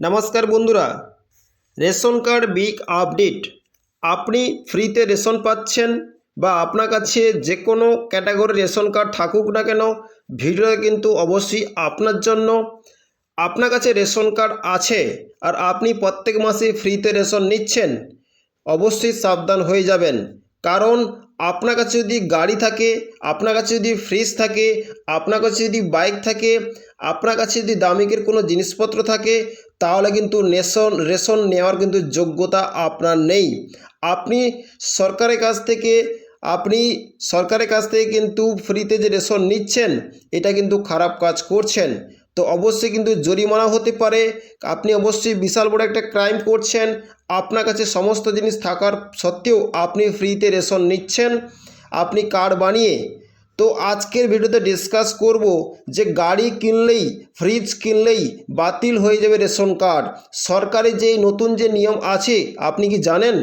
নমস্কার বন্ধুরা, ration card big update. আপনি ফ্রিতে রেশন পাচ্ছেন বা আপনার কাছে যে কোনো ক্যাটাগরির রেশন কার্ড থাকুক না কেন, ভিডিওটা কিন্তু অবশ্যই আপনার জন্য। আপনার কাছে রেশন কার্ড আছে আর আপনি প্রত্যেক মাসে ফ্রিতে রেশন নিচ্ছেন, অবশ্যই সাবধান হয়ে যাবেন। কারণ আপনার কাছে যদি গাড়ি থাকে, আপনার কাছে যদি ফ্রিজ থাকে, আপনার কাছে যদি বাইক থাকে আপনার কাছে যদি দামিকের কোনো জিনিসপত্র থাকে, তাহলে কিন্তু রেশন রেশন নেওয়ার কিন্তু যোগ্যতা আপনার নেই। আপনি সরকারের কাছ থেকে, আপনি সরকারের কাছ থেকে কিন্তু ফ্রিতে যে রেশন নিচ্ছেন, এটা কিন্তু খারাপ কাজ করছেন। তো অবশ্যই কিন্তু জরিমানা হতে পারে। আপনি অবশ্যই বিশাল বড় একটা ক্রাইম করছেন। আপনার কাছে সমস্ত জিনিস থাকার সত্ত্বেও আপনি ফ্রিতে রেশন নিচ্ছেন। আপনি কার্ড বানিয়ে তো আজকের ভিডিওতে ডিসকাস করব যে গাড়ি কিনলেই ফ্রিজ কিনলেই বাতিল হয়ে যাবে রেশন কার্ড সরকারের যে নতুন যে নিয়ম আছে, আপনি কি জানেন?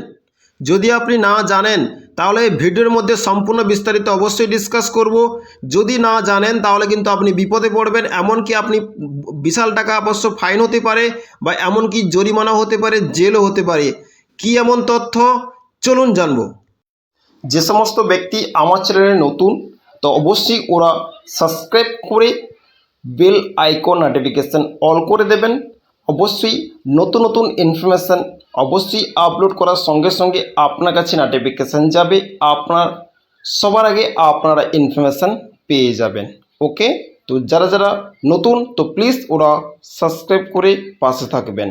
যদি আপনি না জানেন, তাহলে ভিডিওর মধ্যে সম্পূর্ণ বিস্তারিত অবশ্যই ডিসকাস করব। যদি না জানেন, তাহলে কিন্তু আপনি বিপদে পড়বেন, এমনকি আপনি বিশাল টাকা অবশ্য ফাইন হতে পারে বা এমনকি জরিমানা হতে পারে, জেলও হতে পারে। কি এমন তথ্য? চলুন জানব। যে সমস্ত ব্যক্তি আমার চ্যানেলে নতুন তো অবশ্যই ওরা সাবস্ক্রাইব করে বেল আইকন নোটিফিকেশান অল করে দেবেন। অবশ্যই নতুন নতুন ইনফরমেশান অবশ্যই আপলোড করার সঙ্গে সঙ্গে আপনার কাছে নোটিফিকেশান যাবে। আপনার, সবার আগে আপনারা ইনফরমেশান পেয়ে যাবেন। ওকে? তো যারা যারা নতুন, তো প্লিজ ওরা সাবস্ক্রাইব করে পাশে থাকবেন।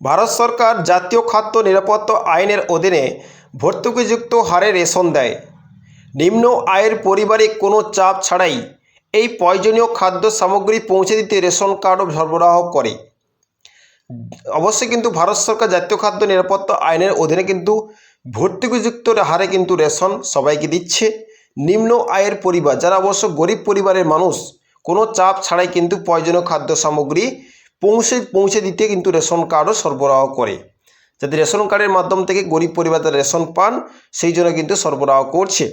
ভারত সরকার জাতীয় খাদ্য নিরাপত্তা আইনের অধীনে ভর্তুকিযুক্ত হারে রেশন দেয়। নিম্ন আয়ের পরিবারে কোনো চাপ ছাড়াই এই প্রয়োজনীয় খাদ্য সামগ্রী পৌঁছে দিতে রেশন কার্ডও সরবরাহ করে। অবশ্যই কিন্তু ভারত সরকার জাতীয় খাদ্য নিরাপত্তা আইনের অধীনে কিন্তু ভর্তুকিযুক্ত হারে কিন্তু রেশন সবাইকে দিচ্ছে। নিম্ন আয়ের পরিবার, যারা অবশ্য গরিব পরিবারের মানুষ, কোনো চাপ ছাড়াই কিন্তু প্রয়োজনীয় খাদ্য সামগ্রী পৌঁছে পৌঁছে দিতে কিন্তু রেশন কার্ডও সরবরাহ করে। যাতে রেশন কার্ডের মাধ্যম থেকে গরিব পরিবার রেশন পান, সেই জন্য কিন্তু সরবরাহ করছে।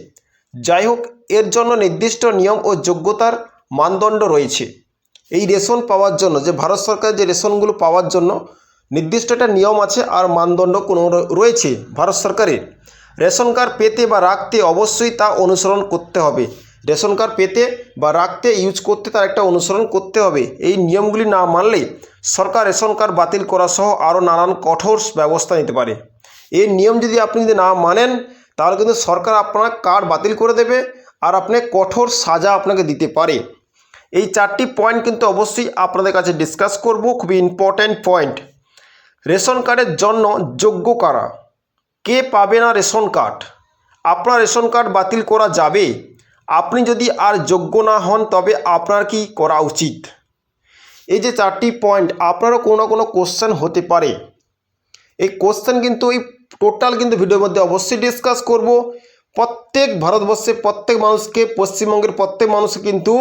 যাই হোক এর জন্য নির্দিষ্ট নিয়ম ও যোগ্যতার মানদণ্ড রয়েছে। এই রেশন পাওয়ার জন্য, যে ভারত সরকার যে রেশনগুলো পাওয়ার জন্য নির্দিষ্ট একটা নিয়ম আছে আর মানদণ্ড কোনো রয়েছে ভারত সরকারের। রেশন কার্ড পেতে বা রাখতে অবশ্যই তা অনুসরণ করতে হবে। রেশন কার্ড পেতে বা রাখতে ইউজ করতে তার একটা অনুসরণ করতে হবে। এই নিয়মগুলি না মানলে সরকার রেশন কার্ড বাতিল করা সহ আরও নানান কঠোর ব্যবস্থা নিতে পারে। এই নিয়ম যদি আপনি যদি না মানেন তাহলে কিন্তু সরকার আপনার কার্ড বাতিল করে দেবে আর আপনি কঠোর সাজা আপনাকে দিতে পারে। এই চারটি পয়েন্ট কিন্তু অবশ্যই আপনাদের কাছে ডিসকাস করব, খুবই ইম্পর্ট্যান্ট পয়েন্ট রেশন কার্ডের জন্য যোগ্য কারা? কে পাবে না রেশন কার্ড? আপনার রেশন কার্ড বাতিল করা যাবে। আপনি যদি আর যোগ্য না হন, তবে আপনার কি করা উচিত? এই যে চারটি পয়েন্ট আপনারও কোনো না কোনো কোশ্চেন হতে পারে। এই কোশ্চেন কিন্তু এই টোটাল কিন্তু ভিডিওর মধ্যে অবশ্যই ডিসকাস করব। প্রত্যেক ভারতবর্ষে প্রত্যেক মানুষকে, পশ্চিমবঙ্গের প্রত্যেক মানুষকে কিন্তু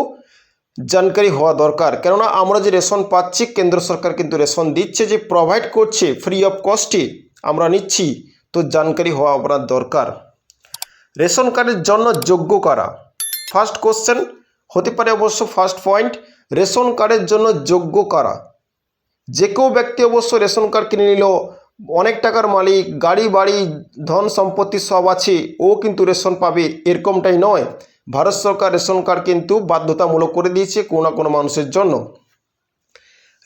জানকারি হওয়া দরকার। কেননা আমরা যে রেশন পাচ্ছি, কেন্দ্র সরকার কিন্তু রেশন দিচ্ছে, যে প্রোভাইড করছে ফ্রি অফ কস্টে আমরা নিচ্ছি, তো জানকারি হওয়া আপনার দরকার। রেশন কার্ডের জন্য যোগ্য কারা? ফার্স্ট কোশ্চেন হতে পারে অবশ্য ফার্স্ট পয়েন্ট রেশন কার্ডের জন্য যোগ্য কারা? যে কেউ ব্যক্তি অবশ্য রেশন কার্ড কিনে নিল অনেক টাকার মালিক, গাড়ি, বাড়ি, ধন সম্পত্তি সব আছে, ও কিন্তু রেশন পাবে, এরকমটাই নয়। ভারত সরকার রেশন কার্ড কিন্তু বাধ্যতামূলক করে দিয়েছে কোনো না কোনো মানুষের জন্য।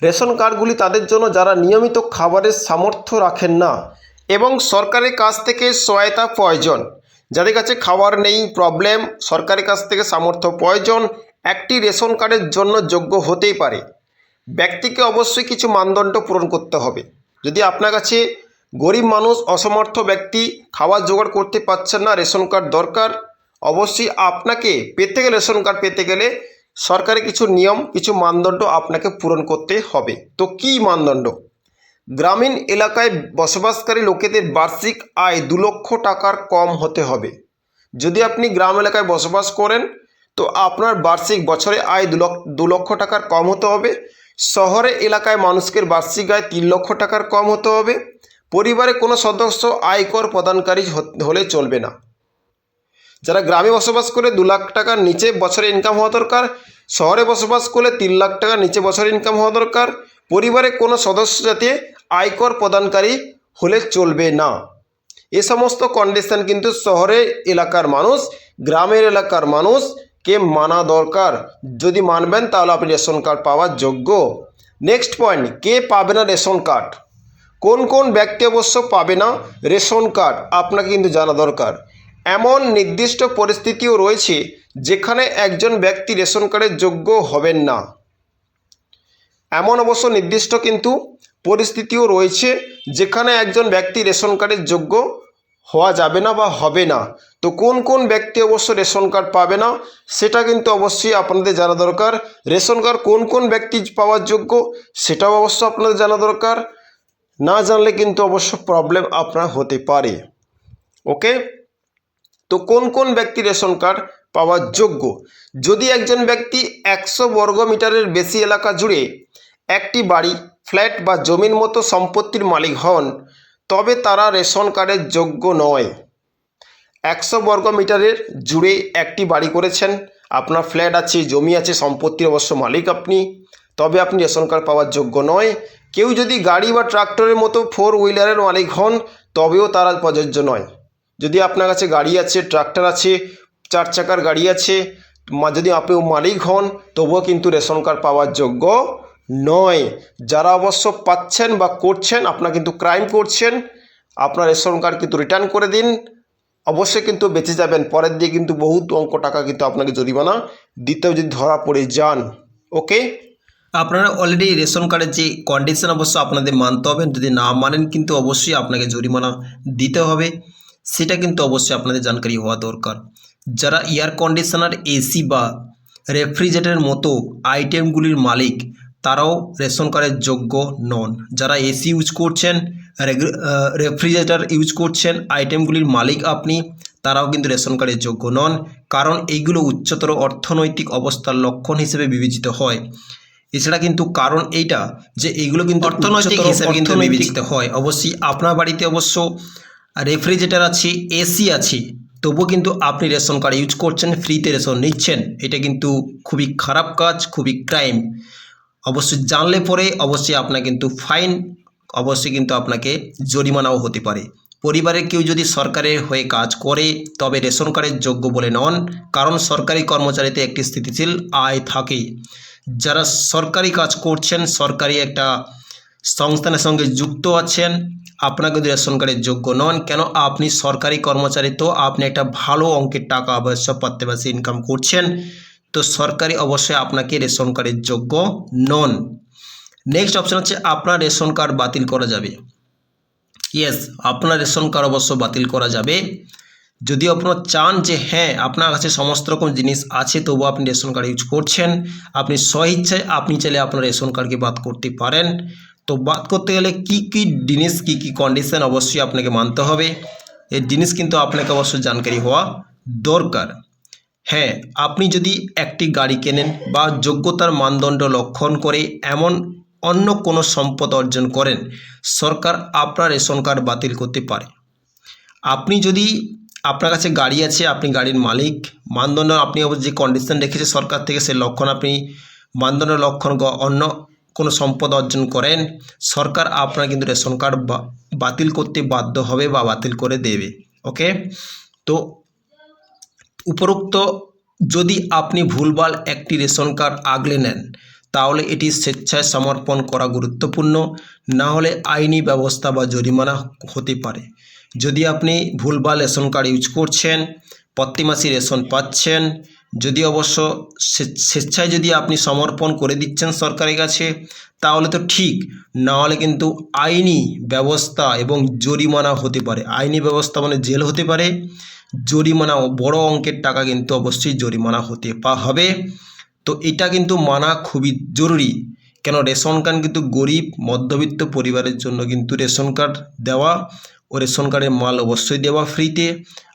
রেশন কার্ডগুলি তাদের জন্য যারা নিয়মিত খাবারের সামর্থ্য রাখেন না, এবং সরকারের কাছ থেকে সহায়তা প্রয়োজন। যাদের কাছে খাবার নেই প্রবলেম সরকারের কাছ থেকে সামর্থ্য প্রয়োজন, একটি রেশন কার্ডের জন্য যোগ্য হতেই পারে। ব্যক্তিকে অবশ্যই কিছু মানদণ্ড পূরণ করতে হবে। যদি আপনার কাছে গরিব মানুষ, অসমর্থ ব্যক্তি খাবার জোগাড় করতে পারছেন না, রেশন কার্ড দরকার, অবশ্যই আপনাকে পেতে গেলে, রেশন কার্ড পেতে গেলে সরকারি কিছু নিয়ম, কিছু মানদণ্ড আপনাকে পূরণ করতে হবে। তো কী মানদণ্ড? গ্রামীণ এলাকায় বসবাসকারী লোকেদের বার্ষিক আয় দু লক্ষ টাকার কম হতে হবে। যদি আপনি গ্রাম এলাকায় বসবাস করেন, তো আপনার বার্ষিক বছরে আয় দু লক্ষ টাকার কম হতে হবে। শহরে এলাকায় মানুষের বার্ষিক আয় তিন লক্ষ টাকার কম হতে হবে। পরিবারে কোনো সদস্য আয়কর প্রদানকারী হলে চলবে না। যারা গ্রামে বসবাস করে দু লাখ টাকার নিচে বছরে ইনকাম হওয়া দরকার, শহরে বসবাস করলে তিন লাখ টাকার নিচে বছরে ইনকাম হওয়া দরকার। পরিবারে কোনো সদস্য যাতে আয়কর প্রদানকারী হলে চলবে না। এ সমস্ত কন্ডিশন কিন্তু শহরের এলাকার মানুষ, গ্রামের এলাকার মানুষকে মানা দরকার? যদি মানবেন, তাহলে আপনি রেশন কার্ড পাওয়ার যোগ্য। নেক্সট পয়েন্ট, কে পাবে না রেশন কার্ড? কোন কোন ব্যক্তি অবশ্য পাবে না রেশন কার্ড? আপনাকে কিন্তু জানা দরকার। এমন নির্দিষ্ট পরিস্থিতিও রয়েছে যেখানে একজন ব্যক্তি রেশন কার্ডের যোগ্য হবেন না। এমন অবশ্য নির্দিষ্ট কিন্তু পরিস্থিতিও রয়েছে যেখানে একজন ব্যক্তি রেশন কার্ডের যোগ্য হওয়া যাবে না বা হবে না। তো কোন কোন ব্যক্তি অবশ্য রেশন কার্ড পাবে না, সেটা কিন্তু অবশ্যই আপনাদের জানা দরকার। রেশন কার্ড কোন কোন ব্যক্তি পাওয়ার যোগ্য, সেটাও অবশ্য আপনাদের জানা দরকার। না জানলে কিন্তু অবশ্য প্রবলেম আপনার হতে পারে। ওকে তো কোন কোন ব্যক্তি রেশন কার্ড পাওয়ার যোগ্য? যদি একজন ব্যক্তি একশো বর্গ মিটারের বেশি এলাকা জুড়ে একটি বাড়ি, ফ্ল্যাট বা জমির মতো সম্পত্তির মালিক হন তবে তারা রেশন কার্ডের যোগ্য নয়। একশো বর্গ মিটারের জুড়ে একটি বাড়ি করেছেন। আপনার ফ্ল্যাট আছে, জমি আছে, সম্পত্তির অবশ্য মালিক আপনি। তবে আপনি রেশন কার্ড পাওয়ার যোগ্য নয়। কেউ যদি গাড়ি বা ট্রাক্টরের মতো ফোর হুইলারের মালিক হন, তবেও তারা প্রযোজ্য নয়। যদি আপনার কাছে গাড়ি আছে, ট্রাক্টর আছে, চার চাকার গাড়ি আছে যদি আপনি মালিক হন, তবুও কিন্তু রেশন কার্ড পাওয়ার যোগ্য নয়, যারা অবশ্য পাচ্ছেন বা করছেন, আপনারা কিন্তু ক্রাইম করছেন, আপনার রেশন কার্ড কিন্তু রিটার্ন করে দিন। অবশ্যই কিন্তু বেঁচে যাবেন। পরের দিয়ে কিন্তু বহুত অঙ্ক টাকা কিন্তু আপনাকে জরিমানা দিতেও যদি ধরা পড়ে যান। ওকে আপনারা অলরেডি রেশন কার্ডের যে কন্ডিশন অবশ্য আপনাদের মানতে হবে। যদি না মানেন কিন্তু অবশ্যই আপনাকে জরিমানা দিতে হবে। সেটা কিন্তু অবশ্যই আপনাদের জানকারি হওয়া দরকার। যারা এয়ার কন্ডিশনার এসি বা রেফ্রিজারেটরের মতো আইটেমগুলির মালিক তারাও রেশন কার্ডের যোগ্য নন। যারা এসি ইউজ করছেন রেফ্রিজারেটর ইউজ করছেন আইটেমগুলির মালিক আপনি তারাও কিন্তু রেশন কার্ডের যোগ্য নন কারণ এইগুলো উচ্চতর অর্থনৈতিক অবস্থার লক্ষণ হিসেবে বিবেচিত হয়। এছাড়া কিন্তু কারণ এইটা যে এইগুলো কিন্তু অর্থনৈতিক হিসেবে কিন্তু বিবেচিত হয়। অবশ্যই আপনার বাড়িতে অবশ্য রেফ্রিজারেটর আছে এসি আছে তবুও কিন্তু আপনি রেশন কার্ড ইউজ করছেন ফ্রিতে রেশন নিচ্ছেন। এটা কিন্তু খুবই খারাপ কাজ খুবই ক্রাইম। অবশ্যই জানলে পরে অবশ্যই আপনার কিন্তু ফাইন অবশ্যই কিন্তু আপনাকে জরিমানাও হতে পারে। পরিবারের কেউ যদি সরকারের হয়ে কাজ করে, তবে রেশন কার্ডের যোগ্য বলে নন, কারণ সরকারি কর্মচারীতে একটি স্থিতিশীল আয় থাকে। যারা সরকারি কাজ করছেন, সরকারি একটা সংস্থানের সঙ্গে যুক্ত আছেন আপনার কিন্তু রেশন কার্ডের যোগ্য নন। কেন? আপনি সরকারি কর্মচারী তো, আপনি একটা ভালো অঙ্কের টাকা অবশ্য পাতে পাশে ইনকাম করছেন। তো সরকারি অবশ্যই আপনাকে রেশন কার্ডের যোগ্য নন। নেক্সট অপশন হচ্ছে, আপনার রেশন কার্ড বাতিল করা যাবে। ইয়েস আপনার রেশন কার্ড অবশ্য বাতিল করা যাবে। যদি আপনারা চান যে হ্যাঁ আপনার কাছে সমস্ত রকম জিনিস আছে, তবুও আপনি রেশন কার্ড ইউজ করছেন, আপনি স্বইচ্ছায়, আপনি চাইলে আপনার রেশন কার্ডকে বাদ করতে পারেন। তো বাদ করতে গেলে কি কি জিনিস, কি কি কন্ডিশন অবশ্যই আপনাকে মানতে হবে। এই জিনিস কিন্তু আপনাকে অবশ্যই জানকারি হওয়া দরকার। হ্যাঁ আপনি যদি একটি গাড়ি কেনেন বা যোগ্যতার মানদণ্ড লক্ষণ করে এমন অন্য কোনো সম্পদ অর্জন করেন, সরকার আপনার রেশন কার্ড বাতিল করতে পারে। আপনি যদি আপনার কাছে গাড়ি আছে, আপনি গাড়ির মালিক, মানদণ্ড আপনি যে কন্ডিশন রেখেছে সরকার থেকে সেই লক্ষণ আপনি মানদণ্ড লক্ষণ অন্য কোনো সম্পদ অর্জন করেন, সরকার আপনার কিন্তু রেশন কার্ড বাতিল করতে বাধ্য হবে বা বাতিল করে দেবে। ওকে? তো উপরোক্ত যদি আপনি ভুলভাল একটি রেশন কার্ড আগলে নেন, তাহলে এটি স্বেচ্ছায় সমর্পণ করা গুরুত্বপূর্ণ। না হলে আইনি ব্যবস্থা বা জরিমানা হতে পারে। যদি আপনি ভুলভাল রেশন কার্ড ইউজ করছেন প্রতি মাসে রেশন পাচ্ছেন যদি অবশ্য স্বেচ্ছায় যদি আপনি সমর্পণ করে দিচ্ছেন সরকারের কাছে, তাহলে তো ঠিক। না হলে কিন্তু আইনি ব্যবস্থা এবং জরিমানা হতে পারে। আইনি ব্যবস্থা মানে জেল হতে পারে। জরিমানা বড় অঙ্কের টাকা কিন্তু অবশ্যই জরিমানা হতে পা, হবে। তো এটা কিন্তু মানা খুবই জরুরি। কেন রেশন কার্ড কিন্তু গরিব, মধ্যবিত্ত পরিবারের জন্য কিন্তু রেশন কার্ড দেওয়া ও রেশন কার্ডের মাল অবশ্যই দেওয়া ফ্রিতে।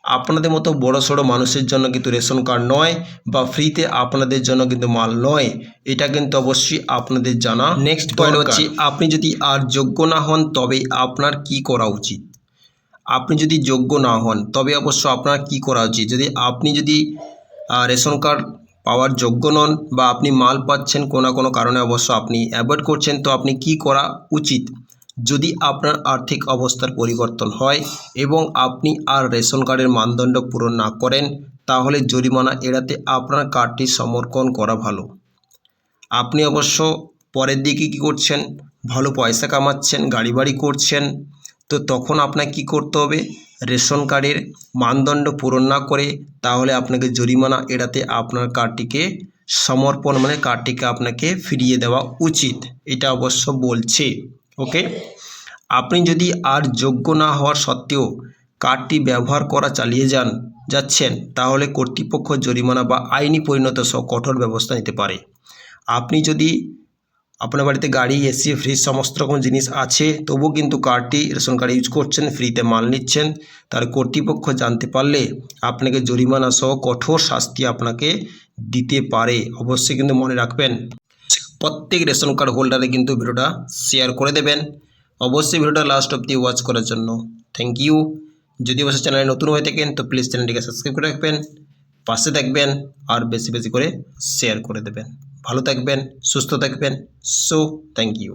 আপনাদের মতো বড় সড়ো মানুষের জন্য কিন্তু রেশন কার্ড নয় বা ফ্রিতে আপনাদের জন্য কিন্তু মাল নয়। এটা কিন্তু অবশ্যই আপনাদের জানা নেক্সট পয়েন্ট হচ্ছে আপনি যদি আর যোগ্য না হন তবে আপনার কি করা উচিত? আপনি যদি যোগ্য না হন তবে অবশ্য আপনার কি করা উচিত? যদি আপনি যদি রেশন কার্ড পাওয়ার যোগ্য নন বা আপনি মাল পাচ্ছেন কোনো কোনো কারণে অবশ্য আপনি অ্যাভয়েড করছেন তো আপনি কি করা উচিত? যদি আপনার আর্থিক অবস্থার পরিবর্তন হয় এবং আপনি আর রেশন কার্ডের মানদণ্ড পূরণ না করেন, তাহলে জরিমানা এড়াতে আপনার কার্ডটি সমর্পণ করা ভালো। আপনি অবশ্য পরের দিকে কী করছেন? ভালো পয়সা কামাচ্ছেন গাড়ি বাড়ি করছেন, তো তখন আপনাকে কী করতে হবে? রেশন কার্ডের মানদণ্ড পূরণ না করে তাহলে আপনাকে জরিমানা এড়াতে আপনার কার্ডটিকে সমর্পণ মানে কার্ডটিকে আপনাকে ফিরিয়ে দেওয়া উচিত। এটা অবশ্য বলছে। ওকে আপনি যদি আর যোগ্য না হওয়ার সত্ত্বেও কার্ডটি ব্যবহার করা চালিয়ে যান, যাচ্ছেন, তাহলে কর্তৃপক্ষ জরিমানা বা আইনি পরিণত সহ কঠোর ব্যবস্থা নিতে পারে। আপনি যদি আপনার বাড়িতে গাড়ি এসি ফ্রিজ সমস্ত রকম জিনিস আছে, তবুও কিন্তু কার্ডটি রেশন কার্ড ইউজ করছেন ফ্রিতে মাল নিচ্ছেন, তার কর্তৃপক্ষ জানতে পারলে আপনাকে জরিমানা সহ কঠোর শাস্তি আপনাকে দিতে পারে। অবশ্যই কিন্তু মনে রাখবেন। প্রত্যেক রেশন কার্ড হোল্ডারে কিন্তু ভিডিওটা শেয়ার করে দেবেন। অবশ্যই ভিডিওটা লাস্ট অব্দি ওয়াচ করার জন্য। থ্যাংক ইউ যদি অবশ্যই চ্যানেলে নতুন হয়ে থাকেন, তো প্লিজ চ্যানেলটিকে সাবস্ক্রাইব করে রাখবেন, পাশে থাকবেন, আর বেশি বেশি করে শেয়ার করে দেবেন। ভালো থাকবেন, সুস্থ থাকবেন। So thank you